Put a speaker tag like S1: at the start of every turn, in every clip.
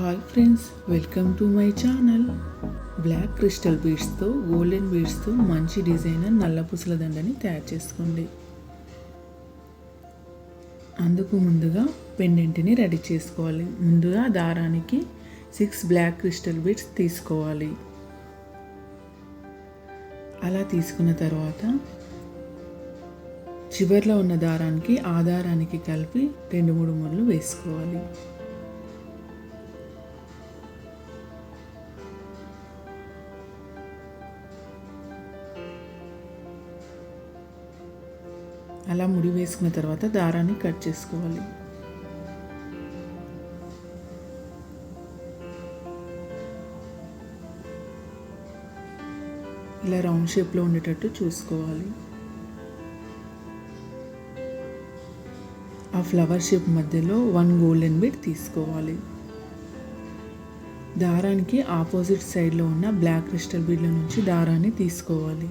S1: Hi friends welcome to my channel black crystal బీడ్స్తో golden బీడ్స్తో మంచి designer నల్ల పుసల దండని తయారు చేసుకోండి. అందుకు ముందుగా పెండెంట్ని రెడీ చేసుకోవాలి. ముందుగా దారానికి సిక్స్ బ్లాక్ క్రిస్టల్ బీడ్స్ తీసుకోవాలి. అలా తీసుకున్న తర్వాత చివర్లో ఉన్న దారానికి ఆ దారానికి కలిపి రెండు మూడు ముళ్ళు వేసుకోవాలి. అలా ముడి వేసుకున్న తర్వాత దారాన్ని కట్ చేసుకోవాలి. ఇలా రౌండ్ షేప్లో ఉండేటట్టు చూసుకోవాలి. ఆ ఫ్లవర్ షేప్ మధ్యలో వన్ గోల్డెన్ బిట్ తీసుకోవాలి. దారానికి ఆపోజిట్ సైడ్లో ఉన్న బ్లాక్ క్రిస్టల్ బీడ్ల నుంచి దారాన్ని తీసుకోవాలి.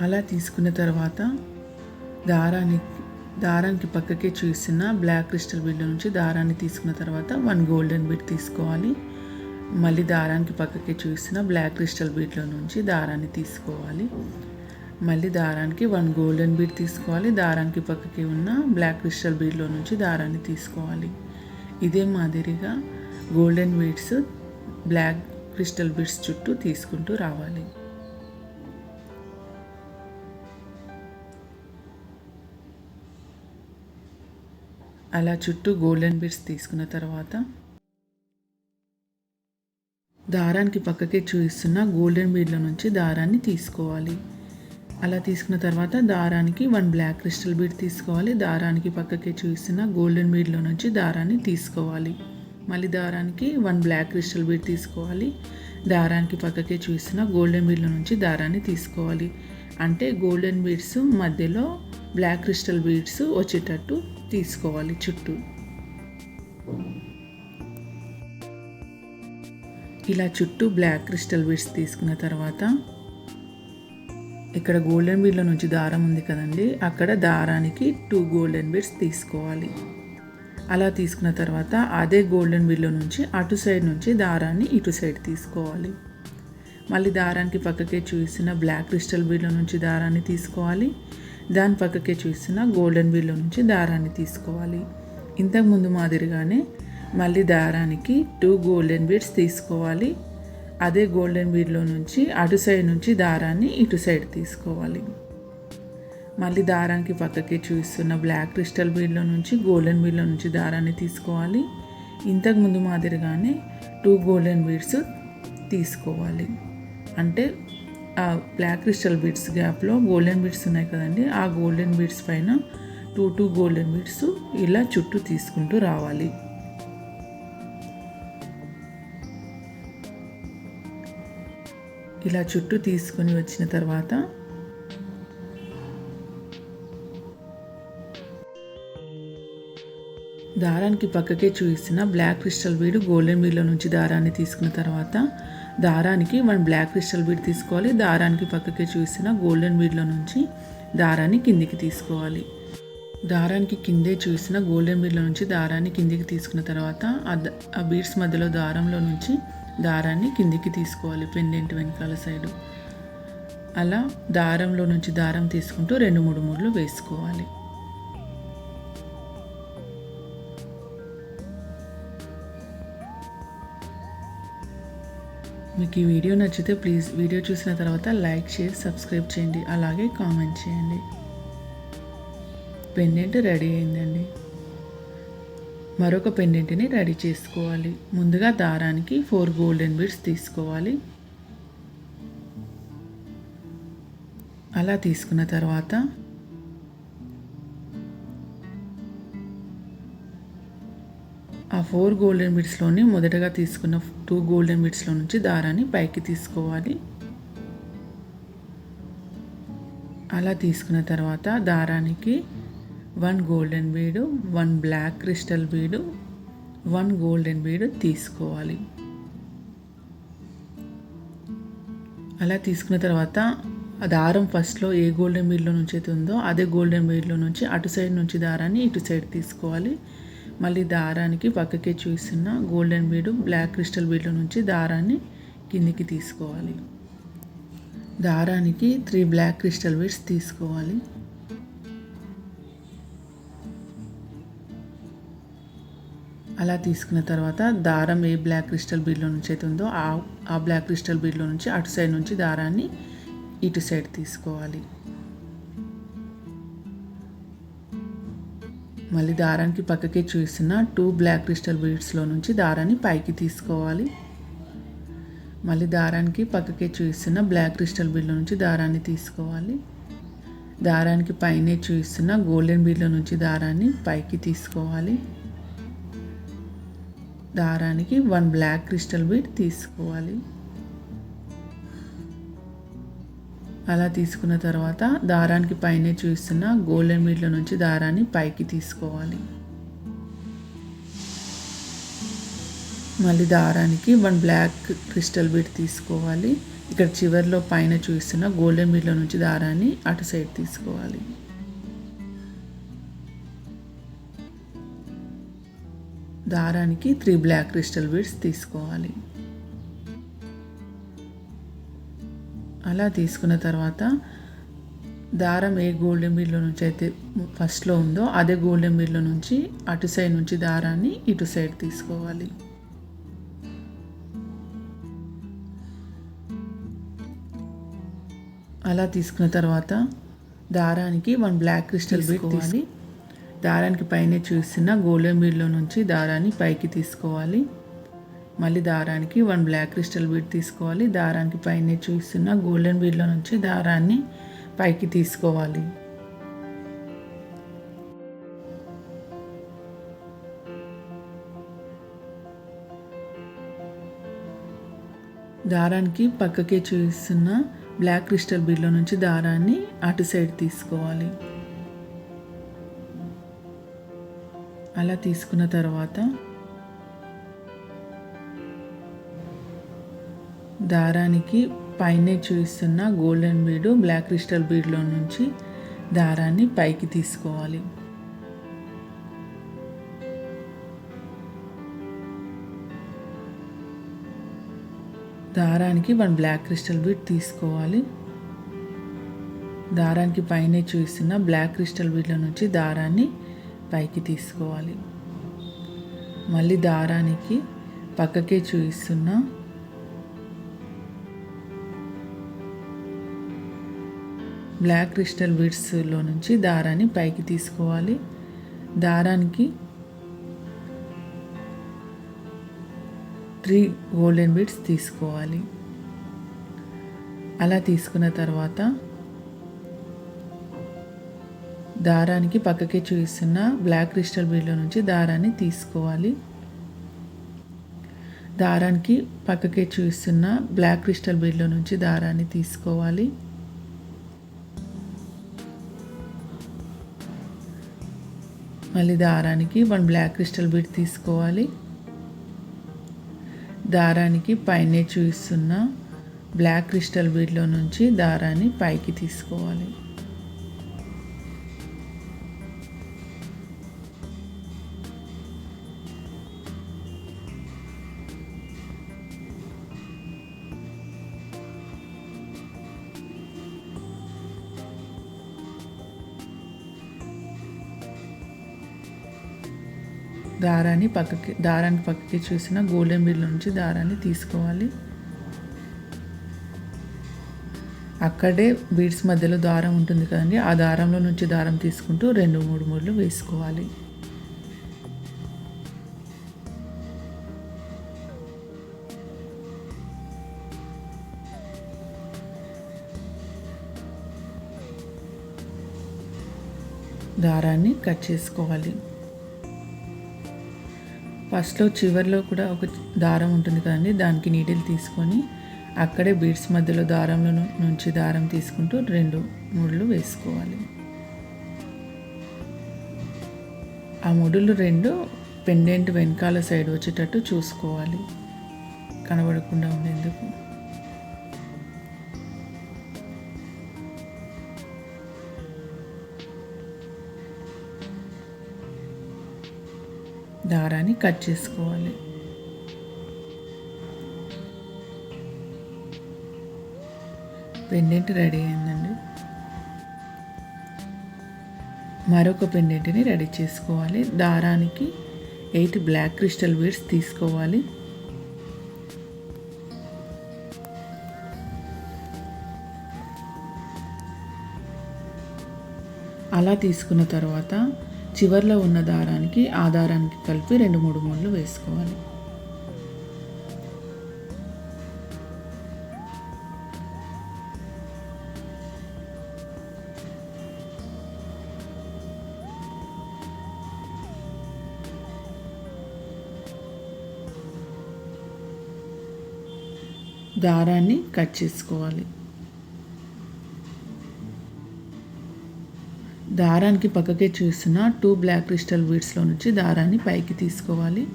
S1: అలా తీసుకున్న తర్వాత దారానికి దారానికి పక్కకే చూసిన బ్లాక్ క్రిస్టల్ బీడ్ల నుంచి దారాన్ని తీసుకున్న తర్వాత వన్ గోల్డెన్ బీడ్ తీసుకోవాలి. మళ్ళీ దారానికి పక్కకే చూసిన బ్లాక్ క్రిస్టల్ బీడ్లో నుంచి దారాన్ని తీసుకోవాలి. మళ్ళీ దారానికి వన్ గోల్డెన్ బీడ్ తీసుకోవాలి. దారానికి పక్కకి ఉన్న బ్లాక్ క్రిస్టల్ బీడ్లో నుంచి దారాన్ని తీసుకోవాలి. ఇదే మాదిరిగా golden beads black crystal beads చుట్టూ తీసుకుంటూ రావాలి. అలా చుట్టూ గోల్డెన్ బీడ్స్ తీసుకున్న తర్వాత దారానికి పక్కకే చూపిస్తున్న గోల్డెన్ బీడ్ల నుంచి దారాన్ని తీసుకోవాలి. అలా తీసుకున్న తర్వాత దారానికి వన్ బ్లాక్ క్రిస్టల్ బీడ్ తీసుకోవాలి. దారానికి పక్కకే చూపిస్తున్న గోల్డెన్ బీడ్లో నుంచి దారాన్ని తీసుకోవాలి. మళ్ళీ దారానికి వన్ బ్లాక్ క్రిస్టల్ బీడ్ తీసుకోవాలి. దారానికి పక్కకే చూపిస్తున్న గోల్డెన్ బీడ్ల నుంచి దారాన్ని తీసుకోవాలి. అంటే గోల్డెన్ బీడ్స్ మధ్యలో బ్లాక్ క్రిస్టల్ బీడ్స్ వచ్చేటట్టు తీసుకోవాలి చుట్టూ. ఇలా చుట్టూ బ్లాక్ క్రిస్టల్ బీడ్స్ తీసుకున్న తర్వాత ఇక్కడ గోల్డెన్ బీడ్లో నుంచి దారం ఉంది కదండి అక్కడ దారానికి టూ గోల్డెన్ బీడ్స్ తీసుకోవాలి. అలా తీసుకున్న తర్వాత అదే గోల్డెన్ బీడ్లో నుంచి అటు సైడ్ నుంచి దారాన్ని ఇటు సైడ్ తీసుకోవాలి. మళ్ళీ దారానికి పక్కకే చూసిన బ్లాక్ క్రిస్టల్ బీడ్లో నుంచి దారాన్ని తీసుకోవాలి. దాని పక్కకే చూసిన గోల్డెన్ బీడ్లో నుంచి దారాన్ని తీసుకోవాలి. ఇంతకుముందు మాదిరిగానే మళ్ళీ దారానికి టూ గోల్డెన్ బీడ్స్ తీసుకోవాలి. అదే గోల్డెన్ బీడ్లో నుంచి అటు సైడ్ నుంచి దారాన్ని ఇటు సైడ్ తీసుకోవాలి. మళ్ళీ దారానికి పక్కకి చూస్తున్న బ్లాక్ క్రిస్టల్ బీడ్లో నుంచి గోల్డెన్ బీడ్లో నుంచి దారాన్ని తీసుకోవాలి. ఇంతకుముందు మాదిరిగానే టూ గోల్డెన్ బీడ్స్ తీసుకోవాలి. అంటే ఆ బ్లాక్ క్రిస్టల్ బీడ్స్ గ్యాప్లో గోల్డెన్ బీడ్స్ ఉన్నాయి కదండి. ఆ గోల్డెన్ బీడ్స్ పైన టూ టూ గోల్డెన్ బీడ్స్ ఇలా చుట్టూ తీసుకుంటూ రావాలి. ఇలా చుట్టూ తీసుకొని వచ్చిన తర్వాత దారానికి పక్కకే చూసిన బ్లాక్ క్రిస్టల్ బీడ్ గోల్డెన్ బీడ్లో నుంచి దారాన్ని తీసుకున్న తర్వాత దారానికి మనం బ్లాక్ క్రిస్టల్ బీడ్ తీసుకోవాలి. దారానికి పక్కకి చూసిన గోల్డెన్ బీడ్లో నుంచి దారాన్ని కిందికి తీసుకోవాలి. దారానికి కిందే చూసిన గోల్డెన్ బీడ్లో నుంచి దారాన్ని కిందికి తీసుకున్న తర్వాత ఆ బీడ్స్ మధ్యలో దారంలో నుంచి దారాన్ని కిందికి తీసుకోవాలి పెండెంట్ వెనకాల సైడు అలా దారంలో నుంచి దారం తీసుకుంటూ రెండు మూడు మూడులు వేసుకోవాలి. మీకు ఈ వీడియో నచ్చితే ప్లీజ్ వీడియో చూసిన తర్వాత లైక్ షేర్ సబ్స్క్రైబ్ చేయండి అలాగే కామెంట్ చేయండి. పెండెంట్ రెడీ అయిందండి. మరొక పెండెంట్ని రెడీ చేసుకోవాలి. ముందుగా దారానికి ఫోర్ గోల్డెన్ బీడ్స్ తీసుకోవాలి. అలా తీసుకున్న తర్వాత ఫోర్ గోల్డెన్ బిడ్స్లోని మొదటగా తీసుకున్న టూ గోల్డెన్ బిడ్స్లో నుంచి దారాన్ని పైకి తీసుకోవాలి. అలా తీసుకున్న తర్వాత దారానికి one golden bead one black crystal bead one golden bead తీసుకోవాలి. అలా తీసుకున్న తర్వాత ఆ దారం ఫస్ట్లో ఏ గోల్డెన్ బీడ్లో నుంచి అయితే ఉందో అదే గోల్డెన్ బీడ్లో నుంచి అటు సైడ్ నుంచి దారాన్ని ఇటు సైడ్ తీసుకోవాలి. మళ్ళీ దారానికి పక్కకే చూస్తున్న గోల్డెన్ బీడు బ్లాక్ క్రిస్టల్ బీడ్లో నుంచి దారాన్ని కిందికి తీసుకోవాలి. దారానికి త్రీ బ్లాక్ క్రిస్టల్ బీడ్స్ తీసుకోవాలి. అలా తీసుకున్న తర్వాత దారం ఏ బ్లాక్ క్రిస్టల్ బీడ్లో నుంచి అయితే ఉందో ఆ బ్లాక్ క్రిస్టల్ బీడ్లో నుంచి అటు సైడ్ నుంచి దారాన్ని ఇటు సైడ్ తీసుకోవాలి. మళ్ళీ దారానికి పక్కకే చూసిన టూ బ్లాక్ క్రిస్టల్ బీడ్స్లో నుంచి దారాన్ని పైకి తీసుకోవాలి. మళ్ళీ దారానికి పక్కకే చూస్తున్న బ్లాక్ క్రిస్టల్ బీడ్లో నుంచి దారాన్ని తీసుకోవాలి. దారానికి పైనే చూస్తున్న గోల్డెన్ బీడ్లో నుంచి దారాన్ని పైకి తీసుకోవాలి. దారానికి వన్ బ్లాక్ క్రిస్టల్ బీడ్ తీసుకోవాలి. అలా తీసుకున్న తర్వాత దారానికి పైనే చూస్తున్న గోల్డెన్ బీడ్లో నుంచి దారాన్ని పైకి తీసుకోవాలి. మళ్ళీ దారానికి వన్ బ్లాక్ క్రిస్టల్ బీడ్ తీసుకోవాలి. ఇక్కడ చివరిలో పైన చూస్తున్న గోల్డెన్ బీడ్లో నుంచి దారాన్ని అటు సైడ్ తీసుకోవాలి. దారానికి త్రీ బ్లాక్ క్రిస్టల్ బీడ్స్ తీసుకోవాలి. అలా తీసుకున్న తర్వాత దారం ఏ గోల్డెన్ బీడ్లో నుంచి అయితే ఫస్ట్లో ఉందో అదే గోల్డెన్ బీడ్లో నుంచి అటు సైడ్ నుంచి దారాన్ని ఇటు సైడ్ తీసుకోవాలి. అలా తీసుకున్న తర్వాత దారానికి వన్ బ్లాక్ క్రిస్టల్ బీడ్ తీసుకోవాలి. దారానికి పైన చూస్తున్న గోల్డెన్ బీడ్లో నుంచి దారాన్ని పైకి తీసుకోవాలి. మళ్ళీ దారానికి వన్ బ్లాక్ క్రిస్టల్ బీడ్ తీసుకోవాలి. దారానికి పైన చూస్తున్న గోల్డెన్ బీడ్లో నుంచి దారాన్ని పైకి తీసుకోవాలి. దారానికి పక్కకే చూస్తున్న బ్లాక్ క్రిస్టల్ బీడ్లో నుంచి దారాన్ని అటు సైడ్ తీసుకోవాలి. అలా తీసుకున్న తర్వాత దారానికి పైనే చూస్తున్న గోల్డెన్ బీడు బ్లాక్ క్రిస్టల్ బీడ్లో నుంచి దారాన్ని పైకి తీసుకోవాలి. దారానికి వన్ బ్లాక్ క్రిస్టల్ బీడ్ తీసుకోవాలి. దారానికి పైనే చూస్తున్న బ్లాక్ క్రిస్టల్ బీడ్ల నుంచి దారాన్ని పైకి తీసుకోవాలి. మళ్ళీ దారానికి పక్కకే చూపిస్తున్న బ్లాక్ క్రిస్టల్ బీడ్స్లో నుంచి దారాన్ని పైకి తీసుకోవాలి. దారానికి త్రీ గోల్డెన్ బీడ్స్ తీసుకోవాలి. అలా తీసుకున్న తర్వాత దారానికి పక్కకి చూపిస్తున్న బ్లాక్ క్రిస్టల్ బీడ్లో నుంచి దారాన్ని తీసుకోవాలి. దారానికి పక్కకి చూపిస్తున్న బ్లాక్ క్రిస్టల్ బీడ్లో నుంచి దారాన్ని తీసుకోవాలి. మళ్ళీ దారానికి వన్ బ్లాక్ క్రిస్టల్ బీడ్ తీసుకోవాలి. దారానికి పైనే చూపిస్తున్న బ్లాక్ క్రిస్టల్ బీట్లో నుంచి దారాన్ని పైకి తీసుకోవాలి. దారాన్ని పక్కకి దారాన్ని పక్కకి చూసిన గోల్డెన్ బిల్ నుంచి దారాన్ని తీసుకోవాలి. అక్కడే బీడ్స్ మధ్యలో దారం ఉంటుంది కదండి. ఆ దారంలో నుంచి దారం తీసుకుంటూ రెండు మూడు మూడులు వేసుకోవాలి. దారాన్ని కట్ చేసుకోవాలి. ఫస్ట్లో చివరిలో కూడా ఒక దారం ఉంటుంది కదండి దానికి నీడిల్ తీసుకొని అక్కడే బీడ్స్ మధ్యలో దారంలో నుంచి దారం తీసుకుంటూ రెండు ముడులు వేసుకోవాలి. ఆ ముడులు రెండు పెండెంట్ వెనకాల సైడ్ వచ్చేటట్టు చూసుకోవాలి. కనబడకుండా ఉండేందుకు. దారాన్ని కట్ చేసుకోవాలి. పెండెంట్ రెడీ అయిందండి? మరొక పెండెంట్ని రెడీ చేసుకోవాలి. దారానికి ఎయిట్ బ్లాక్ క్రిస్టల్ బీడ్స్ తీసుకోవాలి. అలా తీసుకున్న తర్వాత చివర్లో ఉన్న దారానికి ఆ దారానికి కలిపి రెండు మూడు మూడ్లు వేసుకోవాలి. దారాన్ని కట్ చేసుకోవాలి. దారానికి పక్కకే చూస్తున్న టూ బ్లాక్ క్రిస్టల్ బీడ్స్లో నుంచి దారాన్ని పైకి తీసుకోవాలి.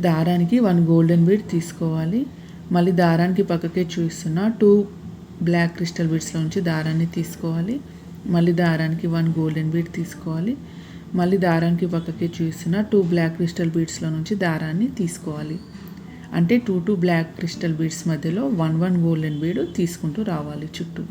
S1: దారానికి వన్ గోల్డెన్ బీడ్ తీసుకోవాలి. మళ్ళీ దారానికి పక్కకే చూస్తున్న టూ బ్లాక్ క్రిస్టల్ బీడ్స్లో నుంచి దారాన్ని తీసుకోవాలి. మళ్ళీ దారానికి వన్ గోల్డెన్ బీడ్ తీసుకోవాలి. మళ్ళీ దారానికి పక్కకే చూస్తున్న టూ బ్లాక్ క్రిస్టల్ బీడ్స్లో నుంచి దారాన్ని తీసుకోవాలి. అంటే two two black crystal beads మధ్యలో వన్ వన్ గోల్డెన్ బీడ్ తీసుకుంటూ రావాలి చుట్టూ.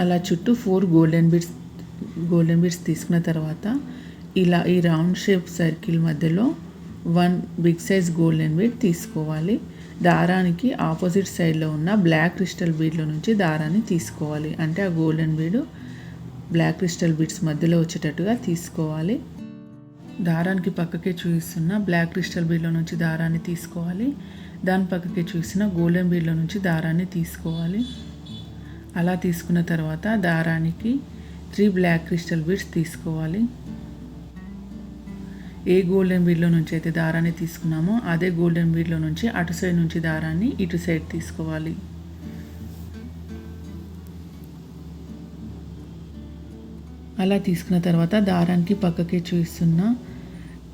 S1: అలా చుట్టూ four golden beads golden beads తీసుకున్న తర్వాత ఇలా ఈ రౌండ్ షేప్ సర్కిల్ మధ్యలో one big size golden bead తీసుకోవాలి. దారానికి ఆపోజిట్ సైడ్లో ఉన్న బ్లాక్ క్రిస్టల్ బీడ్లో నుంచి దారాన్ని తీసుకోవాలి. అంటే ఆ golden bead black crystal beads మధ్యలో వచ్చేటట్టుగా తీసుకోవాలి. దారానికి పక్కకే చూపిస్తున్న బ్లాక్ క్రిస్టల్ బీడ్లో నుంచి దారాన్ని తీసుకోవాలి. దాని పక్కకే చూసిన గోల్డెన్ బీడ్లో నుంచి దారాన్ని తీసుకోవాలి. అలా తీసుకున్న తర్వాత దారానికి త్రీ బ్లాక్ క్రిస్టల్ బీడ్స్ తీసుకోవాలి. ఏ గోల్డెన్ బీడ్లో నుంచి అయితే దారాన్ని తీసుకున్నామో అదే గోల్డెన్ బీడ్లో నుంచి అటు సైడ్ నుంచి దారాన్ని ఇటు సైడ్ తీసుకోవాలి. అలా తీసుకున్న తర్వాత దారానికి పక్కకే చూపిస్తున్న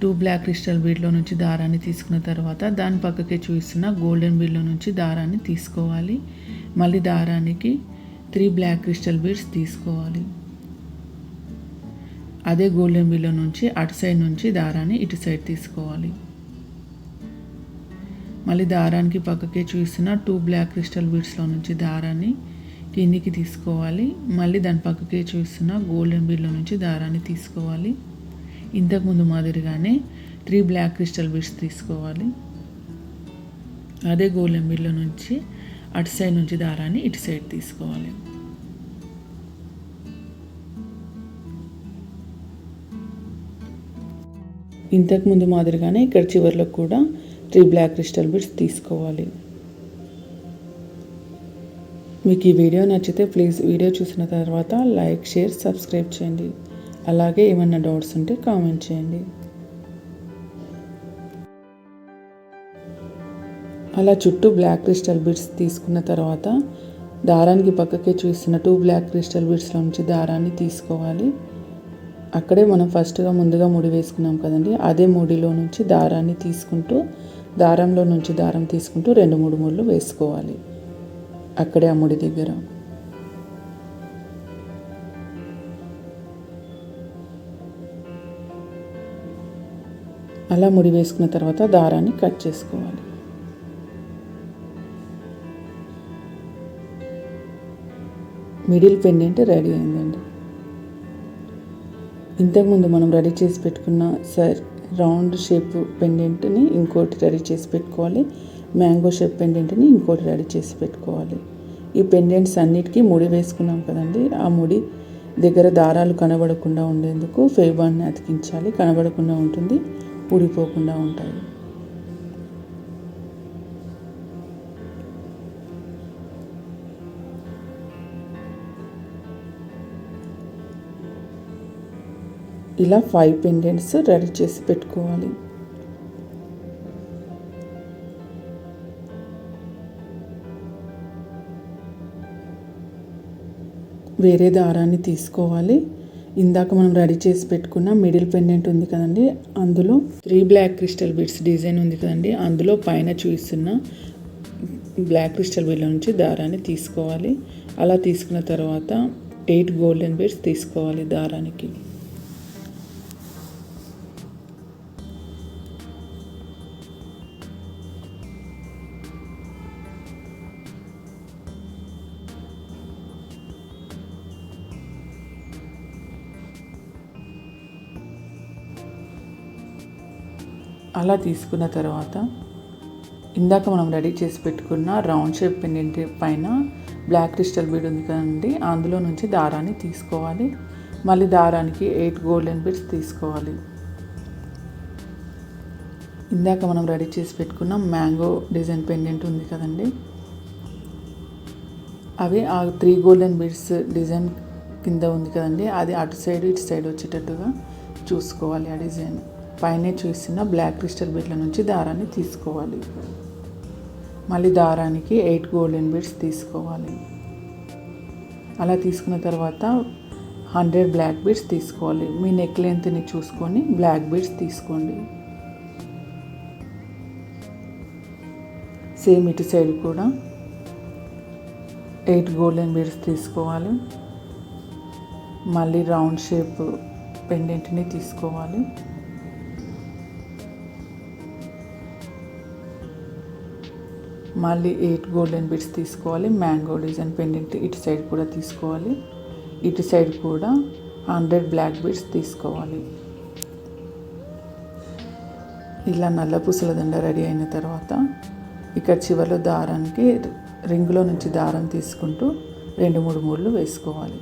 S1: టూ బ్లాక్ క్రిస్టల్ బీడ్లో నుంచి దారాన్ని తీసుకున్న తర్వాత దాని పక్కకే చూపిస్తున్న గోల్డెన్ బీడ్లో నుంచి దారాన్ని తీసుకోవాలి. మళ్ళీ దారానికి త్రీ బ్లాక్ క్రిస్టల్ బీడ్స్ తీసుకోవాలి. అదే గోల్డెన్ బిల్లో నుంచి అటు సైడ్ నుంచి దారాన్ని ఇటు సైడ్ తీసుకోవాలి. మళ్ళీ దారానికి పక్కకే చూస్తున్న టూ బ్లాక్ క్రిస్టల్ బీడ్స్లో నుంచి దారాన్ని కిందికి తీసుకోవాలి. మళ్ళీ దాని పక్కకే చూస్తున్న గోల్డెన్ బిల్లో నుంచి దారాన్ని తీసుకోవాలి. ఇంతకుముందు మాదిరిగానే త్రీ బ్లాక్ క్రిస్టల్ బీడ్స్ తీసుకోవాలి. అదే గోల్డెన్ బిల్లో నుంచి అటు సైడ్ నుంచి దారాన్ని ఇటు సైడ్ తీసుకోవాలి. ఇంతకుముందు మాదిరిగానే ఇక్కడ చివరిలో కూడా త్రీ బ్లాక్ క్రిస్టల్ బిట్స్ తీసుకోవాలి. మీకు ఈ వీడియో నచ్చితే ప్లీజ్ వీడియో చూసిన తర్వాత లైక్ షేర్ సబ్స్క్రైబ్ చేయండి. అలాగే ఏమైనా డౌట్స్ ఉంటే కామెంట్ చేయండి. అలా చుట్టూ బ్లాక్ క్రిస్టల్ బిడ్స్ తీసుకున్న తర్వాత దారానికి పక్కకే చూస్తున్న టూ బ్లాక్ క్రిస్టల్ బిట్స్లో నుంచి దారాన్ని తీసుకోవాలి. అక్కడే మనం ఫస్ట్గా ముందుగా ముడి వేసుకున్నాం కదండి. అదే ముడిలో నుంచి దారాన్ని తీసుకుంటూ దారంలో నుంచి దారం తీసుకుంటూ రెండు మూడు ముళ్ళు వేసుకోవాలి. అక్కడే ఆ ముడి దగ్గర. అలా ముడి వేసుకున్న తర్వాత దారాన్ని కట్ చేసుకోవాలి. మిడిల్ పెండెంట్ రెడీ అయిందండి. ఇంతకుముందు మనం రెడీ చేసి పెట్టుకున్న సర్ రౌండ్ షేప్ పెండెంట్ని ఇంకోటి రెడీ చేసి పెట్టుకోవాలి. మ్యాంగో షేప్ పెండెంట్ని ఇంకోటి రెడీ చేసి పెట్టుకోవాలి. ఈ పెండెంట్స్ అన్నిటికీ ముడి వేసుకున్నాం కదండి. ఆ ముడి దగ్గర దారాలు కనబడకుండా ఉండేందుకు ఫేబాన్ని అతికించాలి. కనబడకుండా ఉంటుంది ఊడిపోకుండా ఉంటాయి. ఇలా ఫైవ్ పెండెంట్స్ రెడీ చేసి పెట్టుకోవాలి. వేరే దారాన్ని తీసుకోవాలి. ఇందాక మనం రెడీ చేసి పెట్టుకున్న మిడిల్ పెండెంట్ ఉంది కదండి అందులో three black crystal beads design ఉంది కదండి అందులో పైన చూస్తున్న బ్లాక్ క్రిస్టల్ బీడ్ల నుంచి దారాన్ని తీసుకోవాలి. అలా తీసుకున్న తర్వాత ఎయిట్ గోల్డెన్ బీడ్స్ తీసుకోవాలి దారానికి. అలా తీసుకున్న తర్వాత ఇందాక మనం రెడీ చేసి పెట్టుకున్న రౌండ్ షేప్ పెండెంట్ పైన బ్లాక్ క్రిస్టల్ బీడ్ ఉంది కదండి అందులో నుంచి దారాన్ని తీసుకోవాలి. మళ్ళీ దారానికి ఎయిట్ గోల్డెన్ బీడ్స్ తీసుకోవాలి. ఇందాక మనం రెడీ చేసి పెట్టుకున్న మ్యాంగో డిజైన్ పెండెంట్ ఉంది కదండి అవి ఆ త్రీ గోల్డెన్ బీడ్స్ డిజైన్ కింద ఉంది కదండి అది అటు సైడ్ ఇటు సైడ్ వచ్చేటట్టుగా చూసుకోవాలి ఆ డిజైన్. పైన చూసిన బ్లాక్ క్రిస్టల్ బీట్ల నుంచి దారాన్ని తీసుకోవాలి. మళ్ళీ దారానికి ఎయిట్ గోల్డెన్ బీడ్స్ తీసుకోవాలి. అలా తీసుకున్న తర్వాత హండ్రెడ్ బ్లాక్ బీడ్స్ తీసుకోవాలి. మీ నెక్ లెంత్ని చూసుకొని బ్లాక్ బీడ్స్ తీసుకోండి. సేమ్ ఇటు సైడ్ కూడా ఎయిట్ గోల్డెన్ బీడ్స్ తీసుకోవాలి. మళ్ళీ రౌండ్ షేప్ పెండెంట్ని తీసుకోవాలి. మళ్ళీ ఎయిట్ గోల్డెన్ బిట్స్ తీసుకోవాలి మ్యాంగో డిజైన్ పెండెంట్ ఇటు సైడ్ కూడా తీసుకోవాలి ఇటు సైడ్ కూడా హండ్రెడ్ బ్లాక్ బిట్స్ తీసుకోవాలి. ఇలా నల్ల పూసల దండ రెడీ అయిన తర్వాత ఇక్కడ చివరిలో దారానికి రింగులో నుంచి దారం తీసుకుంటూ రెండు మూడు మూడులు వేసుకోవాలి.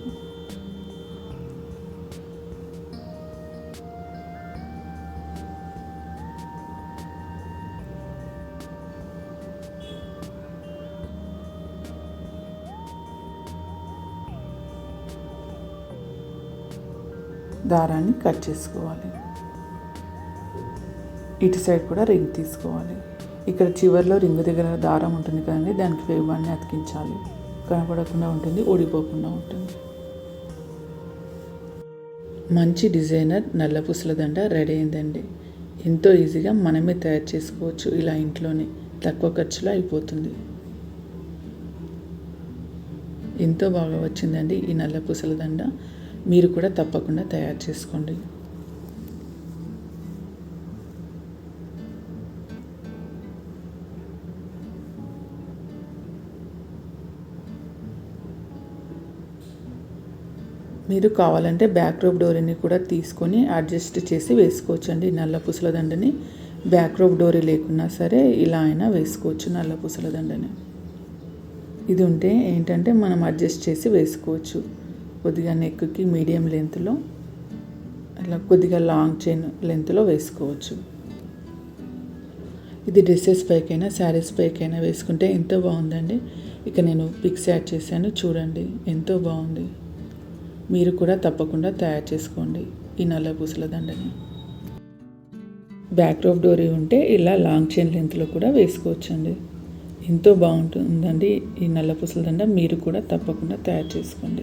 S1: దారాన్ని కట్ చేసుకోవాలి. ఇటు సైడ్ కూడా రింగ్ తీసుకోవాలి. ఇక్కడ చివరిలో రింగ్ దగ్గర దారం ఉంటుంది కదండి దానికి వేయబాన్ని అతికించాలి. కనపడకుండా ఉంటుంది ఊడిపోకుండా ఉంటుంది. మంచి డిజైనర్ నల్ల పుసల దండ రెడీ అయిందండి. ఎంతో ఈజీగా మనమే తయారు చేసుకోవచ్చు ఇలా ఇంట్లోనే. తక్కువ ఖర్చులో అయిపోతుంది. ఎంతో బాగా వచ్చిందండి ఈ నల్ల పూసల దండ. మీరు కూడా తప్పకుండా తయారు చేసుకోండి. మీరు కావాలంటే బ్యాక్ రోబ్ డోరీని కూడా తీసుకొని అడ్జస్ట్ చేసి వేసుకోవచ్చు అండి నల్ల పుసల దండని బ్యాక్ రోబ్ డోరీ లేకున్నా సరే ఇలా అయినా వేసుకోవచ్చు నల్ల పుసల దండని. ఇది ఉంటే ఏంటంటే మనం అడ్జస్ట్ చేసి వేసుకోవచ్చు. కొద్దిగా నెక్కి మీడియం లెంత్లో అలా కొద్దిగా లాంగ్ చైన్ లెంత్లో వేసుకోవచ్చు. ఇది డ్రెస్సెస్ పైకైనా శారీస్ పైకైనా వేసుకుంటే ఎంతో బాగుందండి. ఇక నేను పిక్స్ యాడ్ చేశాను చూడండి ఎంతో బాగుంది. మీరు కూడా తప్పకుండా తయారు చేసుకోండి ఈ నల్ల పూసల దండని. బ్యాక్ రోప్ డోరీ ఉంటే ఇలా లాంగ్ చైన్ లెంత్లో కూడా వేసుకోవచ్చండి. ఎంతో బాగుంటుందండి ఈ నల్ల పూసల దండ మీరు కూడా తప్పకుండా తయారు చేసుకోండి.